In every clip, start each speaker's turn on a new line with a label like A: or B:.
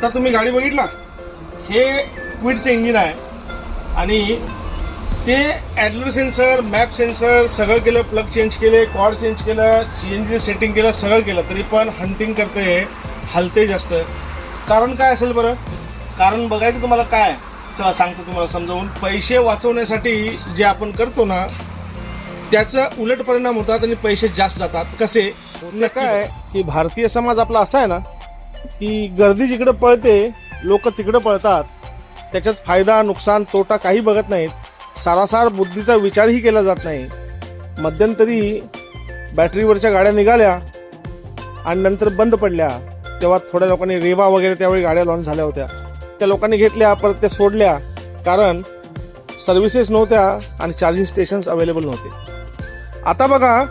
A: आत्ता तुम्ही गाडी बघितला? हे क्विडचं इंजिन आहे. आणि ते ॲडलर सेन्सर मॅप सेन्सर सगळं केलं प्लग चेंज केले कॉर्ड चेंज केलं सी एन जी सेटिंग केलं सगळं केलं. तरी पण हंटिंग करते हलते जास्त. कारण काय असेल बरं? कारण बघायचं तुम्हाला काय? चला सांगतो तुम्हाला समजावून. पैसे वाचवण्यासाठी जे आपण करतो ना त्याचा उलट परिणाम होतात आणि पैसे जास्त जातात. कसे? म्हणजे काय की भारतीय समाज आपला असा आहे ना की गर्दी जिकडे पळते लोक तिकडे पळतात. त्याच्यात फायदा नुकसान तोटा काही बघत नाहीत. सारासार बुद्धीचा विचारही केला जात नाही. मध्यंतरी बॅटरीवरच्या गाड्या निघाल्या आणि नंतर बंद पडल्या. तेव्हा थोड्या लोकांनी रेवा वगैरे त्यावेळी गाड्या लॉन्च झाल्या होत्या. त्या लोकांनी घेतल्या परत त्या सोडल्या. कारण सर्व्हिसेस नव्हत्या आणि चार्जिंग स्टेशन्स अवेलेबल नव्हते. आता बघा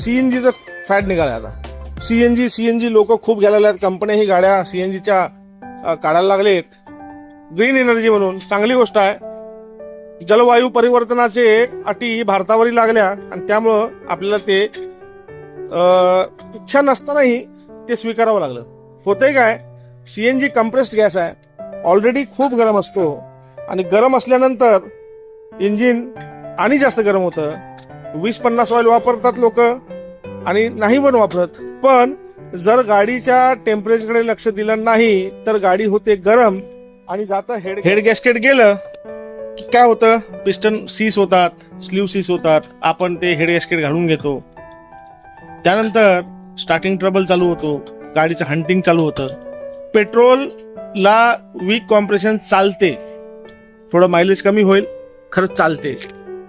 A: सी एन जीचं फॅट निघालं आता. C N G C N G लोक खूप घ्यायला आहेत कंपन्याही गाड्या सी एन जीच्या काढायला लागलेत. ग्रीन एनर्जी म्हणून. चांगली गोष्ट आहे. जलवायू परिवर्तनाचे अटी भारतावरही लागल्या आणि त्यामुळं आपल्याला ते इच्छा नसतानाही ते स्वीकारावं लागलं. होते काय? C N G compressed gas आहे. ऑलरेडी खूप गरम असतो. आणि गरम असल्यानंतर इंजिन आणि जास्त गरम होतं. वीस पन्नास ऑइल वापरतात लोक आणि नाही पण वापरत. पण जर गाडीच्या टेम्परेचरकडे लक्ष दिलं नाही तर गाडी होते गरम आणि जातं हेड हेड गॅस्केट गेलं की काय होतं? पिस्टन सीस होतात स्लीव सीस होतात. आपण ते हेड गॅस्केट घालून घेतो. त्यानंतर स्टार्टिंग ट्रबल चालू होतो. गाडीचं हंटिंग चालू होतं. पेट्रोलला वीक कॉम्प्रेशन चालते. थोडं मायलेज कमी होईल. खरं चालते.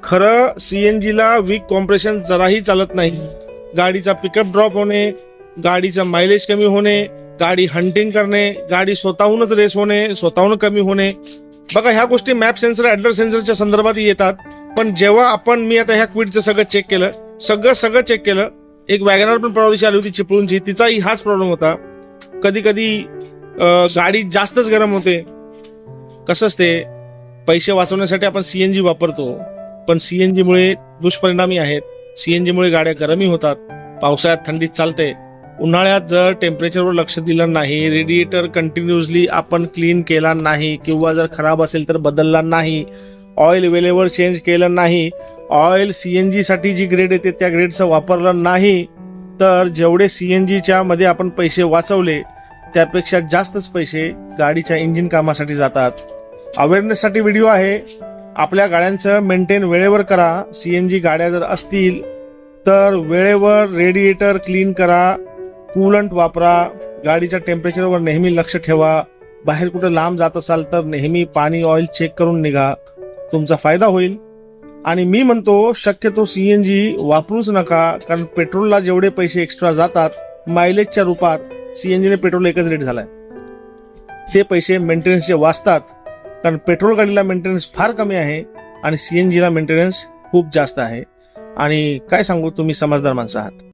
A: खरं सीएनजी ला वीक कॉम्प्रेशन जराही चालत नाही. गाडीचा पिकअप ड्रॉप होणे गाडीचा मायलेज कमी होणे गाडी हंटिंग करणे गाडी स्वतःहूनच रेस होणे स्वतःहून कमी होणे बघा ह्या गोष्टी मॅप सेन्सर ऍडलर सेन्सरच्या संदर्भात येतात. पण जेव्हा आपण मी आता ह्या क्विडचं सगळं चेक केलं सगळं सगळं चेक केलं एक वॅगनर पण परवा दिवशी आली होती चिपळूणची तिचाही हाच प्रॉब्लेम होता. कधी कधी गाडी जास्तच गरम होते. कसं असते पैसे वाचवण्यासाठी आपण सी एन जी वापरतो. पण सी एन जीमुळे दुष्परिणामी आहेत. सी एन जीमुळे गाड्या गरमी होतात. पावसाळ्यात थंडीत चालते. उन्हाळ्यात जर टेम्परेचरवर लक्ष दिलं नाही रेडिएटर कंटिन्युअसली आपण क्लीन केला नाही किंवा जर खराब असेल तर बदलला नाही ऑइल वेळेवर चेंज केलं नाही ऑइल सी एन जीसाठी जी ग्रेड येते त्या ग्रेडचं वापरलं नाही तर जेवढे सी एनमध्ये आपण पैसे वाचवले त्यापेक्षा जास्तच पैसे गाडीच्या इंजिन कामासाठी जातात. अवेअरनेससाठी व्हिडिओ आहे. आपल्या गाड्यांचं मेंटेन वेळेवर करा. सी एन जी गाड्या जर असतील तर वेळेवर रेडिएटर क्लीन करा. कूलंट वापरा गाडीच्या टेम्परेचरवर नेहमी लक्ष ठेवा बाहेर कुठे लांब जात असाल तर नेहमी पाणी ऑइल चेक करून निघा. तुमचा फायदा होईल. आणि मी म्हणतो शक्यतो सी एन जी वापरूच नका कारण पेट्रोलला जेवढे पैसे एक्स्ट्रा जातात मायलेजच्या रूपात सी एन जीने पेट्रोल एकच रेट झालाय. ते पैसे मेंटेनन्सचे वाचतात कारण पेट्रोल गाडीला मेंटेनन्स फार कमी आहे आणि सी एन जीला मेंटेनन्स खूप जास्त आहे. आणि काय सांगू तुम्ही समजदार माणसं आहात.